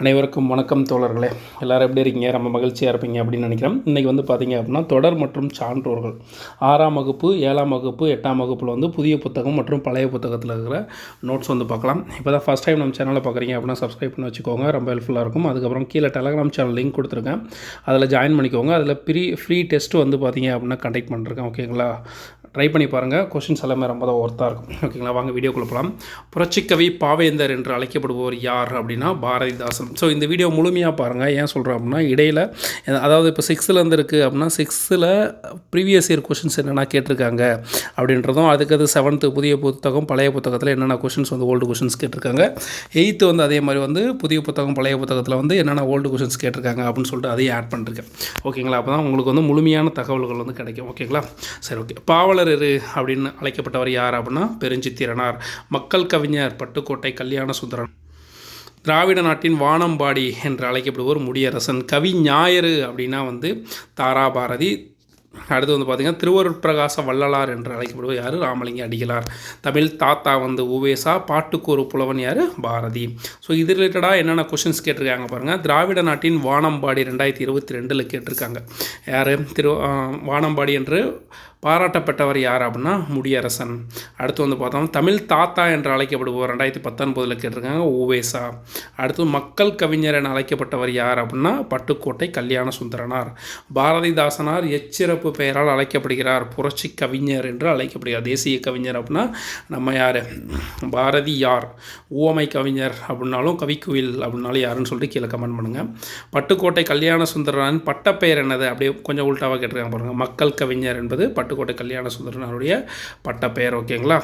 அனைவருக்கும் வணக்கம் தோழர்களே. எல்லாரும் எப்படி இருக்கீங்க? ரொம்ப மகிழ்ச்சியாக இருப்பீங்க அப்படின்னு நினைக்கிறேன். இன்றைக்கி வந்து பார்த்தீங்க அப்படின்னா தொடர் மற்றும் சான்றோர்கள். ஆறாம் வகுப்பு ஏழாம் வகுப்பு எட்டாம் வகுப்பில் வந்து புதிய புத்தகம் மற்றும் பழைய புத்தகத்தில் இருக்கிற நோட்ஸ் வந்து பார்க்கலாம். இப்போ தான் ஃபஸ்ட் டைம் நம்ம சேனலை பார்க்குறீங்க அப்படின்னா சப்ஸ்கிரைப் பண்ணி வச்சுக்கோங்க. ரொம்ப ஹெல்ப்ஃபுல்லாக இருக்கும். அதுக்கப்புறம் கீழே டெலகிராம் சேனல் லிங்க் கொடுத்துருக்கேன். அதில் ஜாயின் பண்ணிக்கோங்க. அதில் ப்ரீ ஃப்ரீ டெஸ்ட் வந்து பார்த்தீங்க அப்படின்னா கண்டக்ட் பண்ணிருக்கேன். ஓகேங்களா ட்ரை பண்ணி பாருங்கள் கொஷின்ஸ் எல்லாமே ரொம்ப தான் ஒர்த்தாக இருக்கும். ஓகேங்களா வாங்க வீடியோக்குள்ளே போகலாம் புரட்சிக்கவி பாவேந்தர் என்று அழைக்கப்படுபவர் யார் அப்படின்னா பாரதிதாசன். ஸோ இந்த வீடியோ முழுமையாக பாருங்கள் ஏன் சொல்கிறேன் அப்படின்னா இடையில் அதாவது இப்போ சிக்ஸ்த்துலேருந்து இருக்குது அப்படின்னா சிக்ஸ்த்தில் ப்ரீவியஸ் இயர் கொஷின்ஸ் என்னென்ன கேட்டிருக்காங்க அப்படின்றதும் அதுக்கு அது செவன்த்து புதிய புத்தகம் பழைய புத்தகத்தில் என்னென்ன கொஷின்ஸ் வந்து ஓல்டு கொஷின்ஸ் கேட்டிருக்காங்க. எயித்து வந்து அதே மாதிரி வந்து புதிய புத்தகம் பழைய புத்தகத்தில் வந்து என்னென்ன ஓல்டு கொஷின்ஸ் கேட்டிருக்காங்க அப்படின்னு சொல்லிட்டு அதையும் ஆட் பண்ணிருக்கேன். ஓகேங்களா அப்போ தான் உங்களுக்கு வந்து முழுமையான தகவல்கள் வந்து கிடைக்கும். ஓகேங்களா சரி ஓகே பாவலர் இரு அப்படின்னு அழைக்கப்பட்டவர் யார் அப்படின்னா பெருஞ்சித்திரனார். மக்கள் கவிஞர் பட்டுக்கோட்டை கல்யாண சுந்தரன் திராவிட நாட்டின் வானம்பாடி என்று அழைக்கப்படுவோர் முடியரசன். கவி ஞாயிறு அப்படின்னா வந்து தாராபாரதி. அடுத்து வந்து பார்த்திங்கன்னா திருவருட்பிரகாச வள்ளலார் என்று அழைக்கப்படுவார் யார்? ராமலிங்க அடிகளார். தமிழ் தாத்தா வந்து உவேசா பாட்டுக்கு ஒரு புலவன் யார்? பாரதி. ஸோ இது ரிலேட்டடாக என்னென்ன கொஷின்ஸ் கேட்டிருக்காங்க பாருங்கள் திராவிட நாட்டின் வானம்பாடி ரெண்டாயிரத்தி இருபத்தி ரெண்டில் கேட்டிருக்காங்க. யார்? திரு வானம்பாடி என்று பாராட்டப்பட்டவர் யார் அப்படின்னா முடியரசன். அடுத்து வந்து பார்த்தோம் தமிழ் தாத்தா என்று அழைக்கப்படுபவர் ரெண்டாயிரத்தி பத்தொன்பதில் கேட்டிருக்காங்க ஓவேசா. அடுத்து மக்கள் கவிஞர் என அழைக்கப்பட்டவர் யார் அப்படின்னா பட்டுக்கோட்டை கல்யாண சுந்தரனார் பாரதிதாசனார் எச்சிறப்பு பெயரால் அழைக்கப்படுகிறார் புரட்சி கவிஞர் என்று அழைக்கப்படுகிறார். தேசிய கவிஞர் அப்படின்னா நம்ம யார்? பாரதி யார் ஓமை கவிஞர் அப்படின்னாலும் கவிக்குயில் அப்படின்னாலும் யாருன்னு சொல்லிட்டு கீழே கமெண்ட் பண்ணுங்கள் பட்டுக்கோட்டை கல்யாண சுந்தரனாரின் பட்டப்பெயர் என்னது? அப்படியே கொஞ்சம் உள்டாவாக கேட்டிருக்காங்க பாருங்கள் மக்கள் கவிஞர் என்பது பட்டுக்கோட்டை கல்யாண சுந்தரனாருடைய பட்டப்பெயர் ஓகேங்களா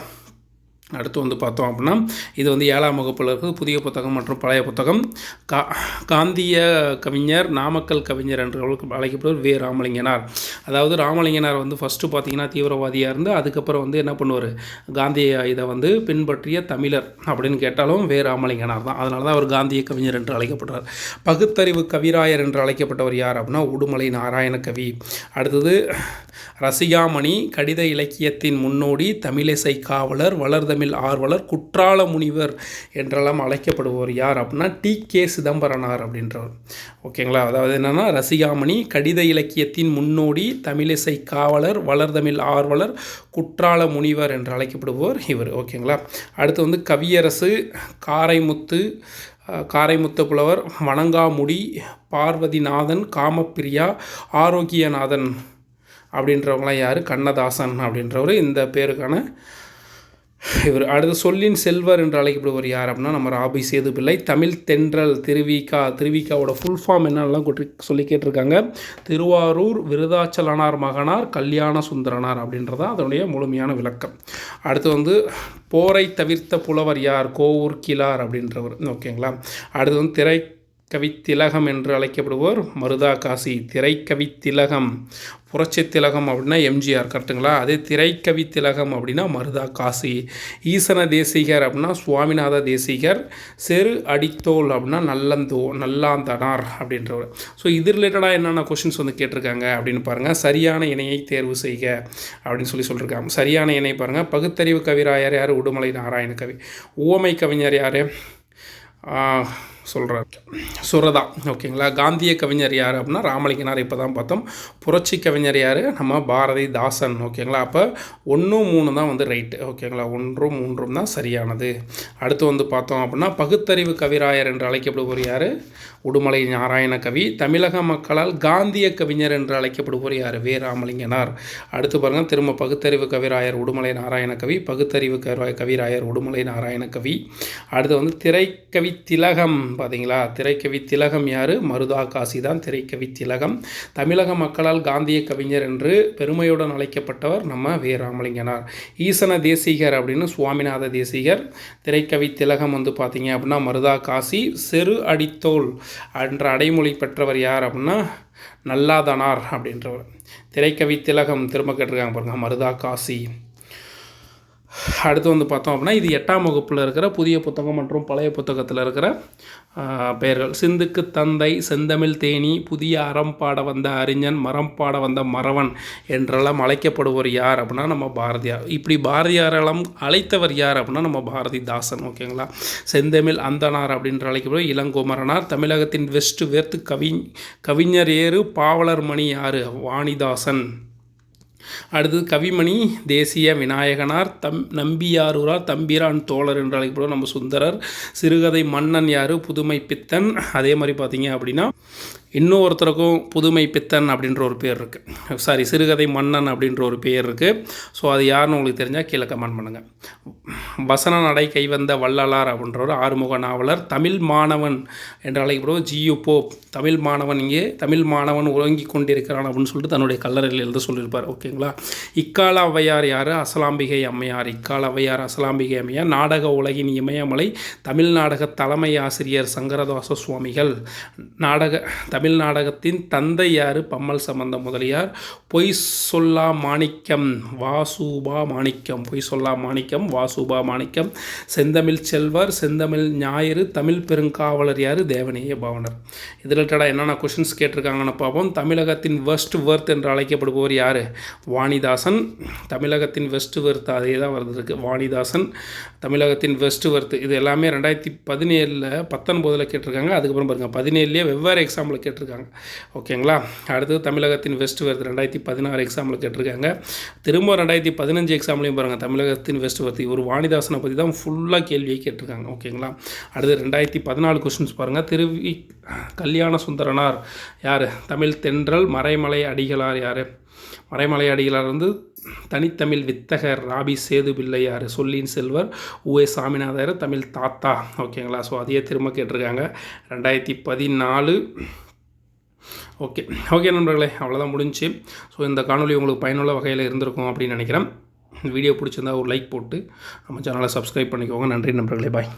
அடுத்து வந்து பார்த்தோம் அப்படின்னா இது வந்து ஏழாம் வகுப்பில் இருக்குது புதிய புத்தகம் மற்றும் பழைய புத்தகம். கா காந்திய கவிஞர் நாமக்கல் கவிஞர் என்று அழைக்கப்படுவர் வே. ராமலிங்கனார். அதாவது ராமலிங்கனார் வந்து ஃபஸ்ட்டு பார்த்தீங்கன்னா தீவிரவாதியாக இருந்து அதுக்கப்புறம் வந்து என்ன பண்ணுவார்? காந்திய இதை வந்து பின்பற்றிய தமிழர் அப்படின்னு கேட்டாலும் வே. ராமலிங்கனார் தான். அதனால தான் அவர் காந்திய கவிஞர் என்று அழைக்கப்படுறார். பகுத்தறிவு கவிராயர் என்று அழைக்கப்பட்டவர் யார் அப்படின்னா உடுமலை நாராயண கவி. அடுத்தது ரசிகாமணி கடித இலக்கியத்தின் முன்னோடி தமிழிசை காவலர் தமிழ் ஆர்வலர் குற்றால முனிவர் என்றெல்லாம் அழைக்கப்படுபவர் யார் அப்படின்னா டி. கே. சிதம்பரனார் அப்படின்றவர். ஓகேங்களா? அதாவது என்னென்னா ரசிகாமணி கடித இலக்கியத்தின் முன்னோடி தமிழிசை காவலர் வளர்தமிழ் ஆர்வலர் குற்றால முனிவர் என்று அழைக்கப்படுபவர் இவர். ஓகேங்களா? அடுத்து வந்து கவியரசு காரைமுத்து காரைமுத்து புலவர் வணங்காமுடி பார்வதிநாதன் காமப்பிரியா ஆரோக்கியநாதன் அப்படின்றவங்களாம் யார்? கண்ணதாசன் அப்படின்றவர். இந்த பேருக்கான இவர் அடுத்து சொல்லின் செல்வர் என்று அழைக்கப்படுவர் யார் அப்படின்னா நம்ம ராபி சேது பிள்ளை. தமிழ் தென்றல் திருவிக்கா திருவிக்காவோட ஃபுல் ஃபார்ம் என்னெல்லாம் சொல்லி கேட்டிருக்காங்க. திருவாரூர் விருதாச்சலனார் மகனார் கல்யாண சுந்தரனார் அப்படின்றது அதனுடைய முழுமையான விளக்கம். அடுத்து வந்து போரை தவிர்த்த புலவர் யார்? கோவூர் கிலார் அப்படின்றவர். ஓகேங்களா? அடுத்து வந்து திரை கவித்திலகம் என்று அழைக்கப்படுவோர். மருதா காசி திரைக்கவித்திலகம். புரட்சி திலகம் அப்படின்னா எம்ஜிஆர் கரெக்டுங்களா? அதே திரைக்கவி திலகம் அப்படின்னா மருதா காசி. ஈசன தேசிகர் அப்படின்னா சுவாமிநாத தேசிகர். செரு அடித்தோல் அப்படின்னா நல்லந்தோ நல்லாந்தனார் அப்படின்றவர். ஸோ இது ரிலேட்டடாக என்னென்ன கொஷின்ஸ் வந்து கேட்டிருக்காங்க அப்படின்னு பாருங்கள் சரியான இணையை தேர்வு செய்க அப்படின்னு சொல்லி சொல்லியிருக்காங்க சரியான இணை பாருங்கள் பகுத்தறிவு கவிராயர் யார்? உடுமலை நாராயண கவி. ஓமை கவிஞர் யார்? சொல்கிறார் சுரதா ஓகேங்களா? காந்திய கவிஞர் யார் அப்படின்னா ராமலிங்கனார் இப்போ தான் பார்த்தோம். புரட்சி கவிஞர் யார்? நம்ம பாரதிதாசன் ஓகேங்களா? அப்போ ஒன்று மூணு தான் வந்து ரைட்டு ஓகேங்களா? ஒன்றும் மூன்றும் தான் சரியானது. அடுத்து வந்து பார்த்தோம் அப்படின்னா பகுத்தறிவு கவிராயர் என்று அழைக்கப்படுபவர் யார்? உடுமலை நாராயண கவி. தமிழக மக்களால் காந்திய கவிஞர் என்று அழைக்கப்படுபவர் யார்? வே. ராமலிங்கனார். அடுத்து பாருங்கள் திரும்ப பகுத்தறிவு கவிராயர் உடுமலை நாராயண கவி பகுத்தறிவு கவிராயர் உடுமலை நாராயண கவி. அடுத்து வந்து திரைக்கவி திலகம் பார்த்தீங்களா திரைக்கவி திலகம் யார்? மருதா காசி தான் திரைக்கவி திலகம். தமிழக மக்களால் காந்திய கவிஞர் என்று பெருமையுடன் அழைக்கப்பட்டவர் நம்ம வே ராமலிங்கனார் ஈசன தேசிகர் அப்படின்னு சுவாமிநாத தேசிகர். திரைக்கவி திலகம் வந்து பார்த்தீங்க அப்படின்னா மருதா காசி. செரு அடித்தோல் என்ற அடைமொழி பெற்றவர் யார் அப்படின்னா நல்லாதனார் அப்படின்றவர். திரைக்கவி திலகம் திரும்ப கேட்டிருக்காங்க பாருங்கள் மருதா காசி. அடுத்து வந்து பார்த்தோம் அப்படின்னா இது எட்டாம் வகுப்பில் இருக்கிற புதிய புத்தகம் மற்றும் பழைய புத்தகத்தில் இருக்கிற பெயர்கள். சிந்துக்கு தந்தை செந்தமிழ் தேனி புதிய அறம் பாட வந்த அறிஞன் மரம் பாட வந்த மறவன் என்றெல்லாம் அழைக்கப்படுவர் யார் அப்படின்னா நம்ம பாரதியார். இப்படி பாரதியாரெல்லாம் அழைத்தவர் யார் அப்படின்னா நம்ம பாரதிதாசன் ஓகேங்களா? செந்தமிழ் அந்தனார் அப்படின்ற அழைக்கப்படும் இளங்குமரனார். தமிழகத்தின் வெஸ்ட் வேர்த்து கவி கவிஞர் ஏறு பாவலர் மணி யார் வாணிதாசன். அடுத்தது கவிமணி தேசிய விநாயகனார் தம் நம்பியாரூரார் தம்பிரான் தோழர் என்று அழைக்கப்படும் நம்ம சுந்தரர். சிறுகதை மன்னன் யார்? புதுமை பித்தன் அதே மாதிரி பார்த்தீங்க அப்படின்னா இன்னொருத்தருக்கும் புதுமை பித்தன் அப்படின்ற ஒரு பேர் இருக்குது சாரி சிறுகதை மன்னன் அப்படின்ற ஒரு பேர் இருக்குது ஸோ அது யாருன்னு உங்களுக்கு தெரிஞ்சால் கீழே கமெண்ட் பண்ணுங்கள் வசன நடை கைவந்த வள்ளலார் அப்படின்ற ஒரு ஆறுமுக நாவலர் தமிழ் மாணவன் என்று அழைக்கப்படுவோம் ஜியு போப். தமிழ் மாணவன் இங்கே தமிழ் மாணவன் உறங்கி கொண்டிருக்கிறான் அப்படின்னு சொல்லிட்டு தன்னுடைய கல்லறையில் எழுத சொல்லியிருப்பார். ஓகேங்களா இக்கால ஔவையார் யார்? அசலாம்பிகை அம்மையார். இக்கால ஔவையார் அசலாம்பிகை அம்மையார் நாடக உலகின் இமயமலை தமிழ் நாடக தலைமை ஆசிரியர் சங்கரதாச சுவாமிகள். நாடக தமிழ் நாடகத்தின் தந்தை யார்? பம்மல் சம்பந்த முதலியார். பொய் சொல்லா மாணிக்கம் வாசுபா மாணிக்கம். பொய் சொல்லா மாணிக்கம் வாசுபா மாணிக்கம். செந்தமிழ் செல்வர் செந்தமிழ் ஞாயிறு தமிழ் பெருங்காவலர் யார்? தேவநேய பவனர். இது ரிலேட்டடாக என்னென்ன கொஷின்ஸ் கேட்டிருக்காங்கன்னு பார்ப்போம். தமிழகத்தின் வெஸ்ட் வர்த் என்று அழைக்கப்படுபவர் யார்? வாணிதாசன். தமிழகத்தின் வெஸ்ட் வர்த் அதே தான் வருது வாணிதாசன். தமிழகத்தின் வெஸ்ட் வர்த் இது எல்லாமே ரெண்டாயிரத்தி பதினேழில் பத்தொன்பதில் கேட்டிருக்காங்க. அதுக்கப்புறம் பாருங்கள் பதினேழுலேயே வெவ்வேறு எக்ஸாம்பிள் கேட்டிருக்காங்க. ஓகேங்களா? அடுத்தது தமிழகத்தின் வெஸ்ட் வருது ரெண்டாயிரத்தி பதினாறு எக்ஸாமில் கேட்டிருக்காங்க. திரும்ப ரெண்டாயிரத்தி பதினஞ்சு எக்ஸாம்லையும் பாருங்கள் தமிழகத்தின் வெஸ்ட் வருது ஒரு வாணிதாசனை பற்றி தான் ஃபுல்லாக கேள்வியை கேட்டிருக்காங்க. ஓகேங்களா? அடுத்து ரெண்டாயிரத்தி பதினாலு கொஸ்டின்ஸ் பாருங்கள் திருவி கல்யாண சுந்தரனார் யார்? தமிழ் தென்றல் மறைமலை அடிகளார் யார்? மறைமலை அடிகளார் வந்து தனித்தமிழ் வித்தகர் ராபி சேது பிள்ளையார் சொல்லின் செல்வர் உவே சாமிநாதர் தமிழ் தாத்தா. ஓகேங்களா? ஸோ அதையே திரும்ப கேட்டிருக்காங்க. ரெண்டாயிரத்தி பதினாலு ஓகே ஓகே நண்பர்களே அவ்வளோதான் முடிஞ்சு. ஸோ இந்த காணொலி உங்களுக்கு பயனுள்ள வகையில் இருந்திருக்கும் அப்படின்னு நினைக்கிறேன். வீடியோ பிடிச்சிருந்தா ஒரு லைக் போட்டு நம்ம சேனலை சப்ஸ்கிரைப் பண்ணிக்கோங்க. நன்றி நண்பர்களே பாய்